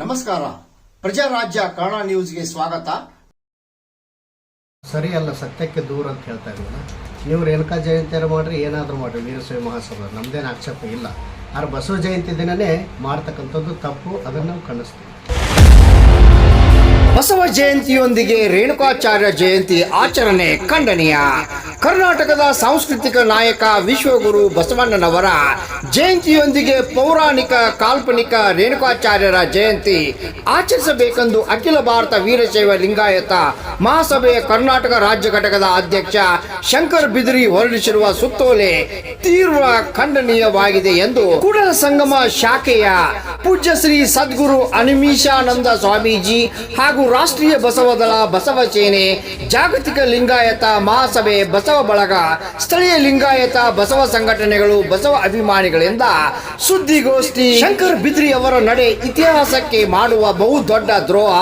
ನಮಸ್ಕಾರ. ಪ್ರಜಾರಾಜ್ಯ ಕನ್ನಡ ನ್ಯೂಸ್ಗೆ ಸ್ವಾಗತ. ಸರಿ ಅಲ್ಲ ಸತ್ಯಕ್ಕೆ ದೂರ ಅಂತ ಹೇಳ್ತಾ ಇದ್ದೀನಿ. ನೀವು ರೇಣುಕಾ ಜಯಂತಿಯರ ಮಾಡ್ರಿ ಏನಾದರೂ ಮಾಡ್ರಿ ವೀರಶೈವ ಮಹಾಸಭಾ. ನಮ್ದೇನು ಆಕ್ಷೇಪ ಇಲ್ಲ. ಆದ್ರೆ ಬಸವ ಜಯಂತಿ ದಿನನೇ ಮಾಡ್ತಕ್ಕಂಥದ್ದು ತಪ್ಪು ಅದನ್ನು ನಾವು ಖಂಡಿಸ್ತೀವಿ. ಬಸವ ಜಯಂತಿಯೊಂದಿಗೆ ರೇಣುಕಾಚಾರ್ಯ ಜಯಂತಿ ಆಚರಣೆ ಖಂಡನೀಯ. ಕರ್ನಾಟಕದ ಸಾಂಸ್ಕೃತಿಕ ನಾಯಕ ವಿಶ್ವಗುರು ಬಸವಣ್ಣನವರ ಜಯಂತಿಯೊಂದಿಗೆ ಪೌರಾಣಿಕ, ಕಾಲ್ಪನಿಕ ರೇಣುಕಾಚಾರ್ಯರ ಜಯಂತಿ ಆಚರಿಸಬೇಕೆಂದು ಅಖಿಲ ಭಾರತ ವೀರಶೈವ ಲಿಂಗಾಯತ ಮಹಾಸಭೆಯ ಕರ್ನಾಟಕ ರಾಜ್ಯ ಘಟಕದ ಅಧ್ಯಕ್ಷ ಶಂಕರ್ ಬಿದಿರಿ ಹೊರಡಿಸಿರುವ ಸುತ್ತೋಲೆ ತೀವ್ರ ಖಂಡನೀಯವಾಗಿದೆ ಎಂದು ಕೂಡಲ ಸಂಗಮ ಶಾಖೆಯ ಪೂಜ್ಯ ಶ್ರೀ ಸದ್ಗುರು ಅನಿಮೀಶಾನಂದ ಸ್ವಾಮೀಜಿ ಹಾಗೂ ರಾಷ್ಟ್ರೀಯ ಬಸವದಳ ಬಸವ ಸೇನೆ, ಜಾಗತಿಕ ಲಿಂಗಾಯತ ಮಹಾಸಭೆ, ಬಸವ ಬಳಗ, ಸ್ಥಳೀಯ ಲಿಂಗಾಯತ ಬಸವ ಸಂಘಟನೆಗಳು, ಬಸವ ಅಭಿಮಾನಿಗಳಿಂದ ಸುದ್ದಿಗೋಷ್ಠಿ ಶಂಕರ್ ಬಿದ್ರಿ ಅವರ ನಡೆ ಇತಿಹಾಸಕ್ಕೆ ಮಾಡುವ ಬಹು ದೊಡ್ಡ ದ್ರೋಹ.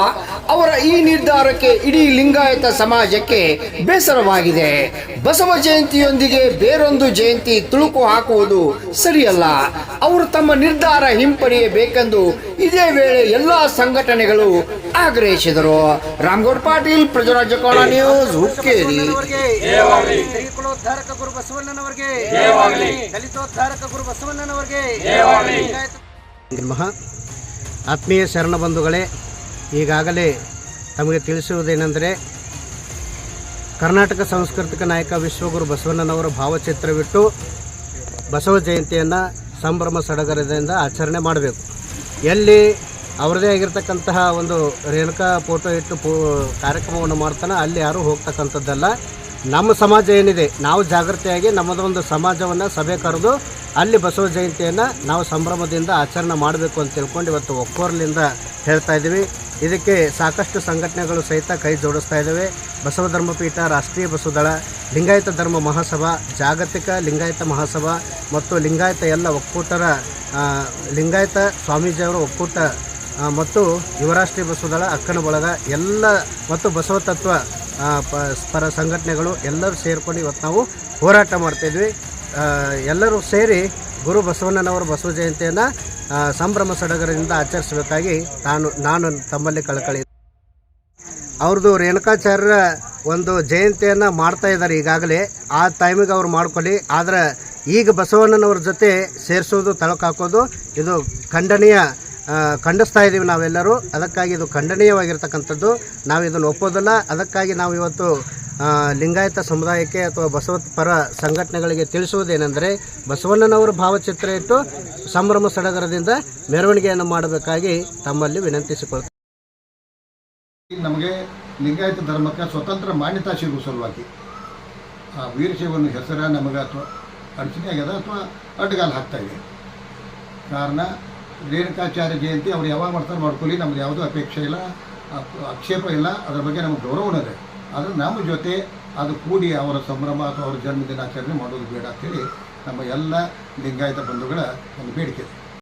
ಅವರ ಈ ನಿರ್ಧಾರಕ್ಕೆ ಇಡೀ ಲಿಂಗಾಯತ ಸಮಾಜಕ್ಕೆ ಬೇಸರವಾಗಿದೆ. ಬಸವ ಜಯಂತಿಯೊಂದಿಗೆ ಬೇರೊಂದು ಜಯಂತಿ ತುಳುಕು ಹಾಕುವುದು ಸರಿಯಲ್ಲ. ಅವರು ತಮ್ಮ ನಿರ್ಧಾರ ಹಿಂಪಡೆಯಬೇಕೆಂದು ಇದೇ ವೇಳೆ ಎಲ್ಲಾ ಸಂಘಟನೆಗಳು ಆಗ್ರಹಿಸಿದರು. ರಾಮಗೌಡ್ ಪಾಟೀಲ್ ಪ್ರಜರಾಜ ಕೋಣ ನ್ಯೂಸ್ ಹುಕ್ಕೇರಿ. ಗುರು ಬಸವಣ್ಣನವರಿಗೆ ದಲಿತೋದ್ಧಾರಕ ಗುರು ಬಸವಣ್ಣನವರಿಗೆ ನಮಃ. ಆತ್ಮೀಯ ಶರಣ ಬಂಧುಗಳೇ ಈಗಾಗಲೇ ತಮಗೆ ತಿಳಿಸುವುದೇನೆಂದರೆ, ಕರ್ನಾಟಕ ಸಾಂಸ್ಕೃತಿಕ ನಾಯಕ ವಿಶ್ವಗುರು ಬಸವಣ್ಣನವರ ಭಾವಚಿತ್ರವಿಟ್ಟು ಬಸವ ಜಯಂತಿಯನ್ನು ಸಂಭ್ರಮ ಸಡಗರದಿಂದ ಆಚರಣೆ ಮಾಡಬೇಕು. ಎಲ್ಲಿ ಅವರದೇ ಆಗಿರ್ತಕ್ಕಂತಹ ಒಂದು ರೇಣುಕಾ ಫೋಟೋ ಇಟ್ಟು ಕಾರ್ಯಕ್ರಮವನ್ನು ಮಾಡ್ತಾನೆ ಅಲ್ಲಿ ಯಾರೂ ಹೋಗ್ತಕ್ಕಂಥದ್ದಲ್ಲ. ನಮ್ಮ ಸಮಾಜ ಏನಿದೆ, ನಾವು ಜಾಗೃತಿಯಾಗಿ ನಮ್ಮದೊಂದು ಸಮಾಜವನ್ನು ಸಭೆ ಕರೆದು ಅಲ್ಲಿ ಬಸವ ಜಯಂತಿಯನ್ನು ನಾವು ಸಂಭ್ರಮದಿಂದ ಆಚರಣೆ ಮಾಡಬೇಕು ಅಂತ ತಿಳ್ಕೊಂಡು ಇವತ್ತು ಒಕ್ಕೋರ್ಲಿಂದ ಹೇಳ್ತಾ ಇದ್ದೀವಿ. ಇದಕ್ಕೆ ಸಾಕಷ್ಟು ಸಂಘಟನೆಗಳು ಸಹಿತ ಕೈ ಜೋಡಿಸ್ತಾ ಇದ್ದಾವೆ. ಬಸವ ಧರ್ಮಪೀಠ, ರಾಷ್ಟ್ರೀಯ ಬಸವದಳ, ಲಿಂಗಾಯತ ಧರ್ಮ ಮಹಾಸಭಾ, ಜಾಗತಿಕ ಲಿಂಗಾಯತ ಮಹಾಸಭಾ ಮತ್ತು ಲಿಂಗಾಯತ ಎಲ್ಲ ಒಕ್ಕೂಟರ ಲಿಂಗಾಯತ ಸ್ವಾಮೀಜಿಯವರ ಒಕ್ಕೂಟ ಮತ್ತು ಯುವರಾಷ್ಟ್ರೀಯ ಬಸವದಳ, ಅಕ್ಕನ ಬಳಗ ಎಲ್ಲ ಮತ್ತು ಬಸವ ತತ್ವ ಪರ ಸಂಘಟನೆಗಳು ಎಲ್ಲರೂ ಸೇರ್ಕೊಂಡು ಇವತ್ತು ನಾವು ಹೋರಾಟ ಮಾಡ್ತಾಯಿದ್ವಿ ಎಲ್ಲರೂ ಸೇರಿ ಗುರು ಬಸವಣ್ಣನವರ ಬಸವ ಜಯಂತಿಯನ್ನು ಸಂಭ್ರಮ ಸಡಗರದಿಂದ ಆಚರಿಸಬೇಕಾಗಿ ನಾನು ನಾನು ತಮ್ಮಲ್ಲಿ ಕಳಕಳಿ. ಅವ್ರದ್ದು ರೇಣುಕಾಚಾರ್ಯರ ಒಂದು ಜಯಂತಿಯನ್ನು ಮಾಡ್ತಾ ಇದ್ದಾರೆ ಈಗಾಗಲೇ. ಆ ಟೈಮಿಗೆ ಅವ್ರು ಮಾಡ್ಕೊಳ್ಳಿ. ಆದರೆ ಈಗ ಬಸವಣ್ಣನವ್ರ ಜೊತೆ ಸೇರಿಸೋದು ತಳಕಾಕೋದು ಇದು ಖಂಡನೀಯ ಖಂಡಿಸ್ತಾ ಇದ್ದೀವಿ ನಾವೆಲ್ಲರೂ. ಅದಕ್ಕಾಗಿ ಇದು ಖಂಡನೀಯವಾಗಿರ್ತಕ್ಕಂಥದ್ದು. ನಾವು ಇದನ್ನು ಒಪ್ಪೋದಲ್ಲ. ಅದಕ್ಕಾಗಿ ನಾವು ಇವತ್ತು ಲಿಂಗಾಯತ ಸಮುದಾಯಕ್ಕೆ ಅಥವಾ ಬಸವ ಪರ ಸಂಘಟನೆಗಳಿಗೆ ತಿಳಿಸುವುದೇನೆಂದರೆ ಬಸವಣ್ಣನವರ ಭಾವಚಿತ್ರ ಇಟ್ಟು ಸಂಭ್ರಮ ಸಡಗರದಿಂದ ಮೆರವಣಿಗೆಯನ್ನು ಮಾಡಬೇಕಾಗಿ ತಮ್ಮಲ್ಲಿ ವಿನಂತಿಸಿಕೊಳ್ತಾರೆ ನಮಗೆ ಲಿಂಗಾಯತ ಧರ್ಮಕ್ಕೆ ಸ್ವತಂತ್ರ ಮಾನ್ಯತಾ ಸಿಗುವ ಸಲುವಾಗಿ, ಆ ವೀರಶೈವನ ಹೆಸರ ನಮಗೆ ಅಥವಾ ಅಡಚಣೆ ಆಗ್ಯದ ಅಥವಾ ಅಡ್ಡಗಾಲ ಹಾಕ್ತಾ ಇದೆ. ಕಾರಣ, ರೇಣುಕಾಚಾರ್ಯ ಜಯಂತಿ ಅವ್ರು ಯಾವಾಗ ಮಾಡ್ತಾರೆ ಮಾಡ್ಕೊಳ್ಳಿ, ನಮ್ದು ಯಾವುದೂ ಅಪೇಕ್ಷೆ ಇಲ್ಲ ಆಕ್ಷೇಪ ಇಲ್ಲ, ಅದ್ರ ಬಗ್ಗೆ ನಮಗೆ ಗೌರವ ಇದೆ ಆದರೆ ನಮ್ಮ ಜೊತೆ ಅದು ಕೂಡಿ ಅವರ ಸಂಭ್ರಮ ಅಥವಾ ಅವರ ಜನ್ಮದಿನಾಚರಣೆ ಮಾಡೋದು ಬೇಡ ಅಂತೇಳಿ ನಮ್ಮ ಎಲ್ಲ ಲಿಂಗಾಯತ ಬಂಧುಗಳ ಒಂದು ಬೇಡಿಕೆ